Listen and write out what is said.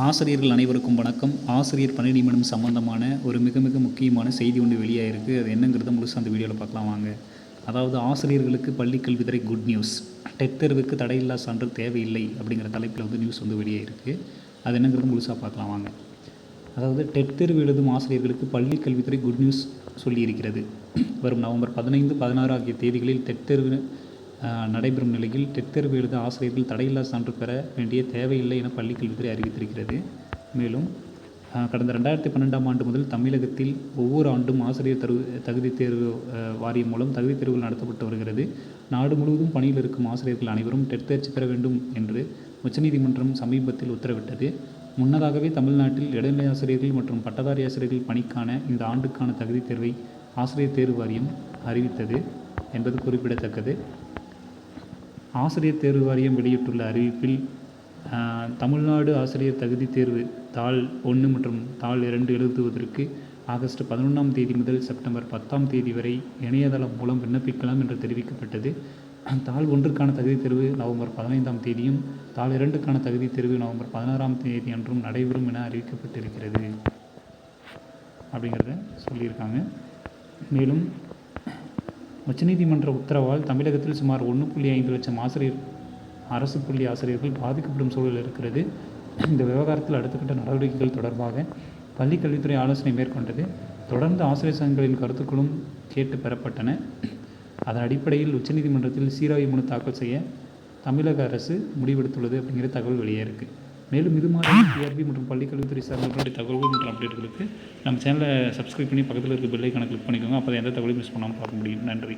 ஆசிரியர்கள் அனைவருக்கும் வணக்கம். ஆசிரியர் பணி நியமனம் சம்பந்தமான ஒரு மிக மிக முக்கியமான செய்தி ஒன்று வெளியாகிருக்கு அது என்னங்கிறத முழுசாக அந்த வீடியோவில் பார்க்கலாம் வாங்க. அதாவது ஆசிரியர்களுக்கு பள்ளிக் கல்வித்துறை குட் நியூஸ் டெட் தேர்வுக்கு தடையில்லா சான்று தேவையில்லை அப்படிங்கிற தலைப்பில் வந்து நியூஸ் வந்து வெளியாகிருக்கு அது என்னங்கிறது முழுசாக பார்க்கலாம் வாங்க. அதாவது டெட் தேர்வு எழுதும் ஆசிரியர்களுக்கு பள்ளி கல்வித்துறை குட் நியூஸ் சொல்லியிருக்கிறது. வரும் நவம்பர் பதினைந்து பதினாறு ஆகிய தேதிகளில் டெட் தேர்வு நடைபெறும் நிலையில் டெட் தேர்வு எழுத ஆசிரியர்கள் தடையில்லா சான்று பெற வேண்டிய தேவையில்லை என பள்ளிக் கல்வித்துறை அறிவித்திருக்கிறது. மேலும் கடந்த ரெண்டாயிரத்தி பன்னெண்டாம் ஆண்டு முதல் தமிழகத்தில் ஒவ்வொரு ஆண்டும் ஆசிரியர் தரு தகுதி தேர்வு வாரியம் மூலம் தகுதி தேர்வுகள் நடத்தப்பட்டு வருகிறது. நாடு முழுவதும் பணியில் இருக்கும் ஆசிரியர்கள் அனைவரும் டெட் தேர்ச்சி பெற வேண்டும் என்று உச்சநீதிமன்றம் சமீபத்தில் உத்தரவிட்டது. முன்னதாகவே தமிழ்நாட்டில் இடைநிலை ஆசிரியர்கள் மற்றும் பட்டதாரி ஆசிரியர்கள் பணிக்கான இந்த ஆண்டுக்கான தகுதித் தேர்வை ஆசிரியர் தேர்வு வாரியம் அறிவித்தது என்பது குறிப்பிடத்தக்கது. ஆசிரியர் தேர்வு வாரியம் வெளியிட்டுள்ள அறிவிப்பில் தமிழ்நாடு ஆசிரியர் தகுதி தேர்வு தாள் ஒன்று மற்றும் தாள் இரண்டு எழுதுவதற்கு ஆகஸ்ட் பதினொன்றாம் தேதி முதல் செப்டம்பர் பத்தாம் தேதி வரை இணையதளம் மூலம் விண்ணப்பிக்கலாம் என்று தெரிவிக்கப்பட்டது. தாள் ஒன்றுக்கான தகுதித் தேர்வு நவம்பர் பதினைந்தாம் தேதியும் தாள் இரண்டுக்கான தகுதித் தேர்வு நவம்பர் பதினாறாம் தேதி அன்றும் நடைபெறும் என அறிவிக்கப்பட்டிருக்கிறது. அப்படிங்கிறத சொல்லியிருக்காங்க. மேலும் உச்சநீதிமன்ற உத்தரவால் தமிழகத்தில் சுமார் ஒன்று புள்ளி ஐந்து லட்சம் ஆசிரியர் அரசு பள்ளி ஆசிரியர்கள் பாதிக்கப்படும் சூழல் இருக்கிறது. இந்த விவகாரத்தில் அடுத்தகட்ட நடவடிக்கைகள் தொடர்பாக பள்ளிக் கல்வித்துறை ஆலோசனை மேற்கொண்டது. தொடர்ந்து ஆசிரியர் சங்கங்களின் கருத்துக்களும் கேட்டு பெறப்பட்டன. அதன் அடிப்படையில் உச்சநீதிமன்றத்தில் சீராய்வு மனு தாக்கல் செய்ய தமிழக அரசு முடிவெடுத்துள்ளது அப்படிங்கிற தகவல் வெளியே இருக்குது மேலும் இது மாதிரி டிஆர்பி மற்றும் பள்ளிக்கல்வித்துறை சார்ந்த தகவல்கள் மற்றும் அப்டேட்டுகளுக்கு நம்ம சேனலை சப்ஸ்கிரைப் பண்ணி பக்கத்தில் இருக்க பெல்லைக்கான கிளிக் பண்ணிக்கோங்க. அப்போ எந்த தகவலையும் மிஸ் பண்ணாமல் பார்க்க முடியும். நன்றி.